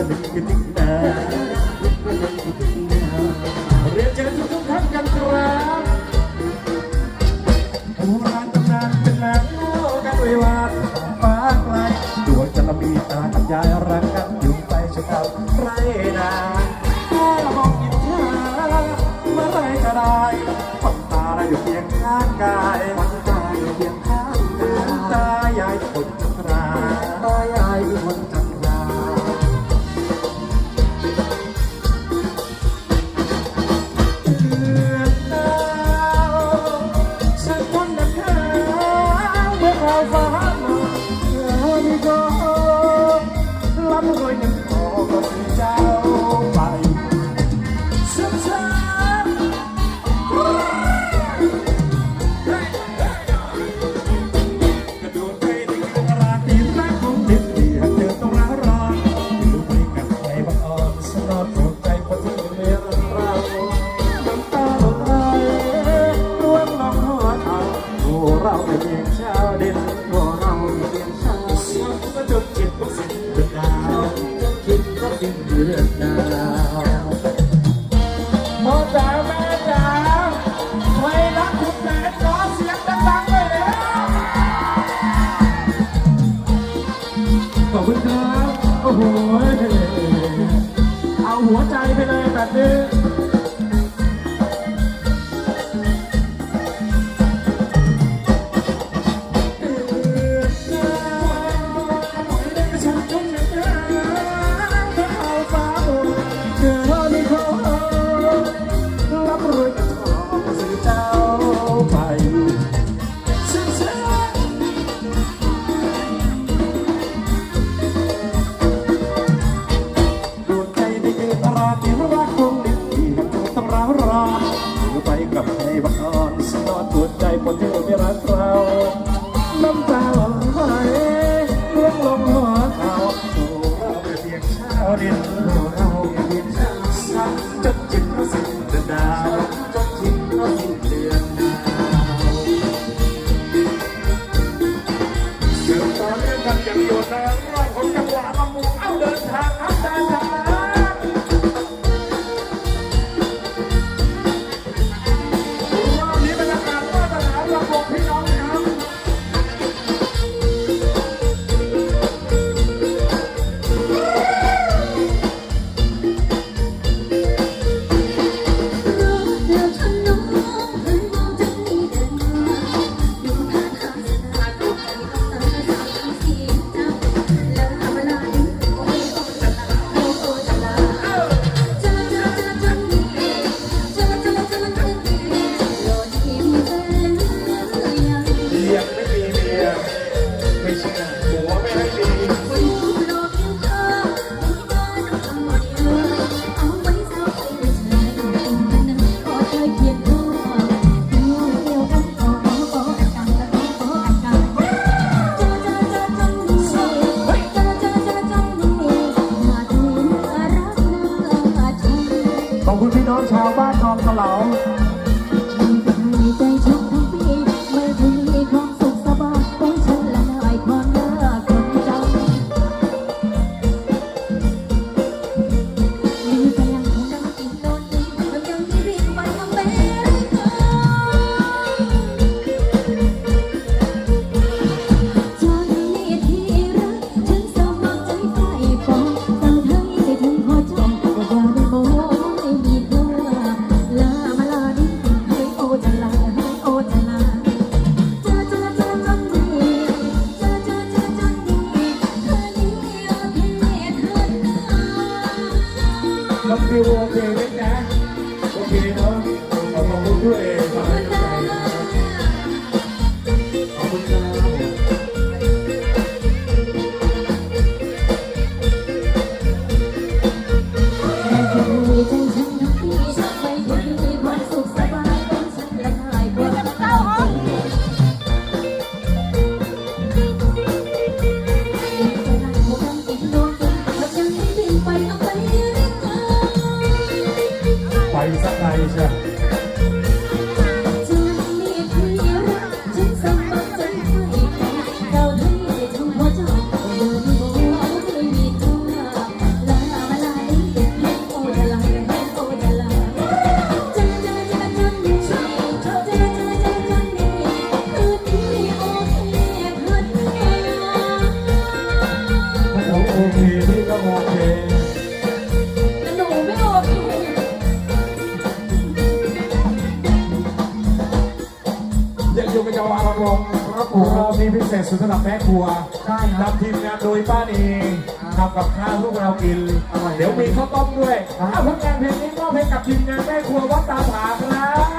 na nagkitig na cadê? ครัวรอมีพิเศษสุดสำหรับแม่ครัวนำทีมงานโดยป้าเองทำกับข้าวพวกเรากินเดี๋ยวมีข้าวต้มด้วยเอาาวผลงานเพลงนี้มอบให้กับทีมงานแม่ครัววัดตาผาครับ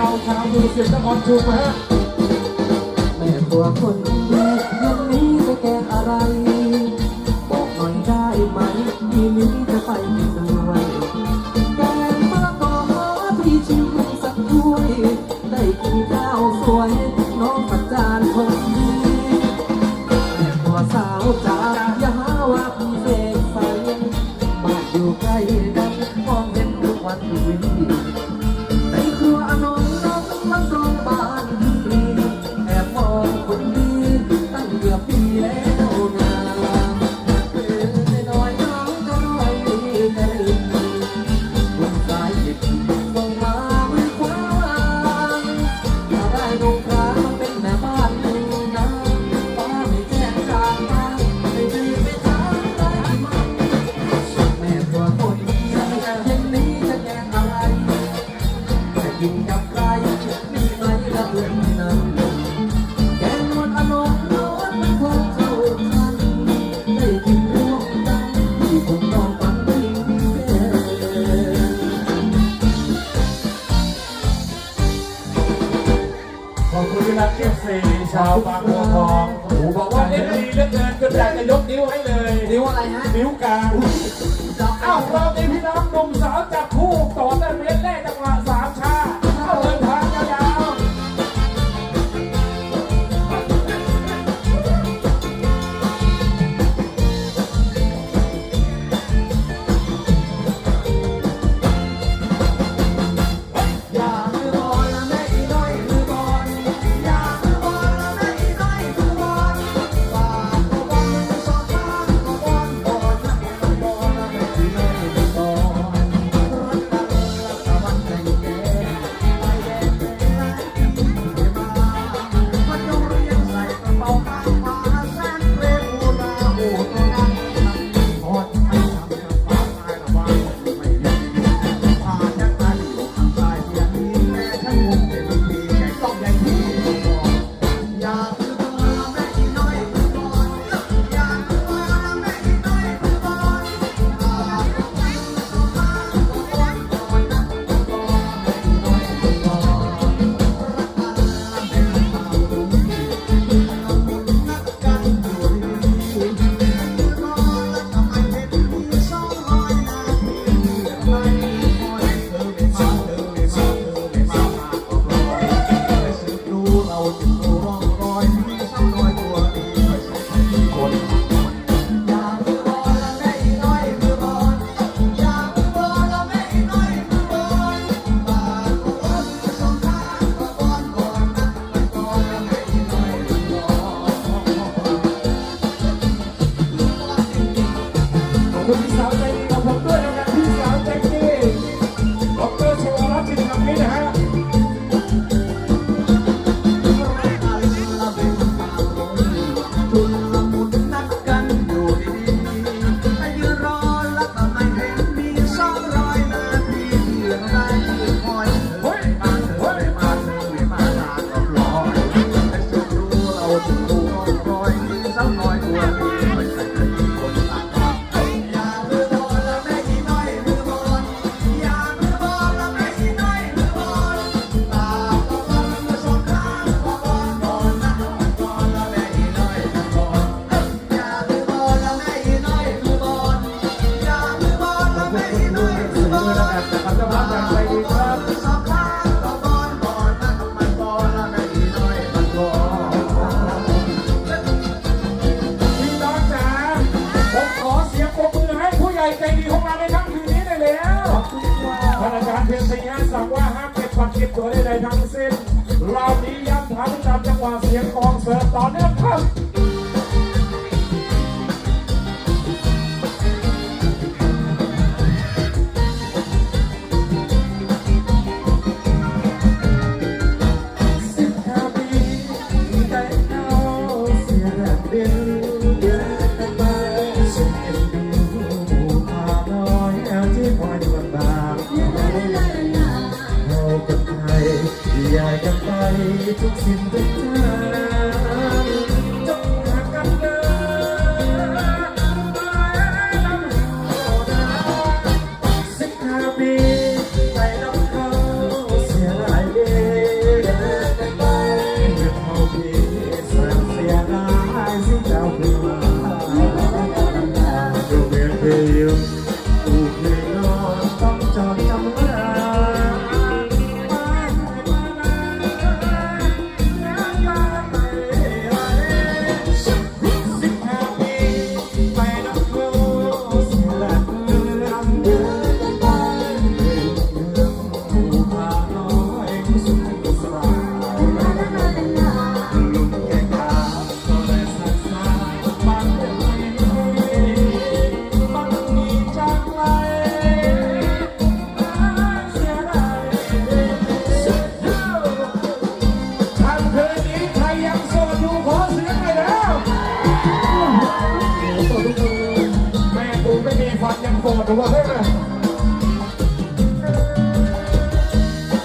เราชาวดูสิบนครชุมฮะแม่ครัวคน อยากจะยกนิ้วให้เลย นิ้วอะไรฮะ นิ้วกลาง เอ้ารอบนี้ ตัวได้ใดทั้งสิ้นราบนี้ย้ำฐานประจำจังหวะเสียงกองเสริมตอนนี้ 昨天的。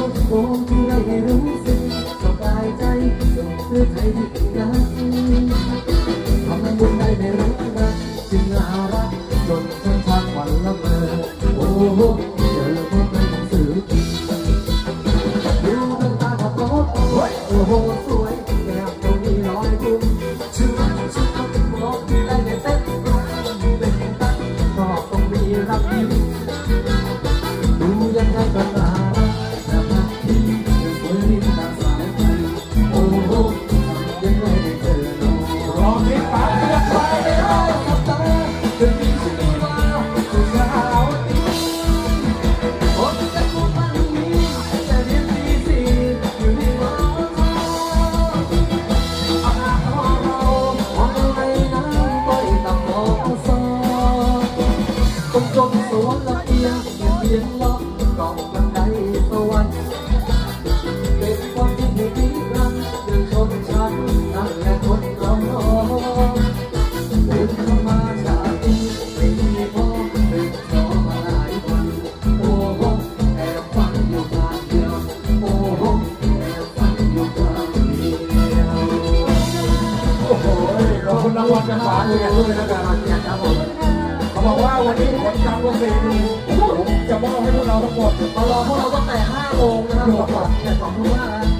โอ้โลกที่เรารู้สึก วัลจะกฝาเรียนด้วยนะการับเรียนครับผมเขาบอกว่าวันนี้ผลการวัคซีนจะมอบให้พวกเราทั้งหมดมารอพวกเราตั้งแต่5โมงนะครับขอบคุณมาก